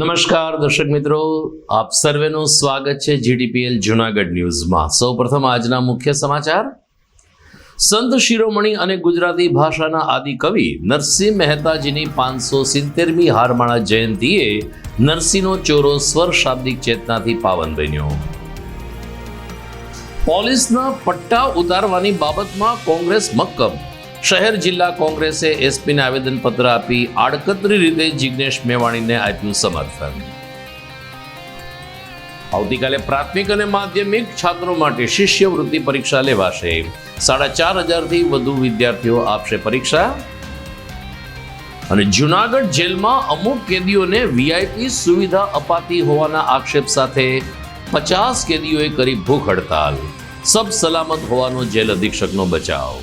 નમસ્કાર, દર્શક મિત્રો. આપ સર્વેનું સ્વાગત છે જીડીપીએલ જુનાગઢ ન્યૂઝમાં. સૌપ્રથમ આજના મુખ્ય સમાચાર. સંત શિરોમણી અને ગુજરાતી ભાષાના આદિ કવિ નરસિંહ મહેતાજીની પાંચસો સિત્તેરમી હારમાળા જયંતિએ નરસિંહનો ચોરો સ્વર શાબ્દિક ચેતનાથી પાવન બન્યો. પોલીસના પટ્ટા ઉતારવાની બાબતમાં કોંગ્રેસ મક્કમ. શહેર જિલ્લા કોંગ્રેસે એસપીને આવેદનપત્ર આપી આડકતરી રીતે જિગ્નેશ મેવાણીને આપ્યું સમર્થન. આવતીકાલે પ્રાથમિક અને માધ્યમિક છાત્રો માટે શિષ્યવૃત્તિ પરીક્ષા લેવાશે. સાડા ચાર હજારથી વધુ વિદ્યાર્થીઓ આપશે પરીક્ષા. અને જુનાગઢ જેલમાં અમુક કેદીઓને વીઆઈપી સુવિધા અપાતી હોવાના આક્ષેપ સાથે પચાસ કેદીઓએ કરી ભૂખ હડતાલ. સબ સલામત હોવાનો જેલ અધિક્ષકનો બચાવ.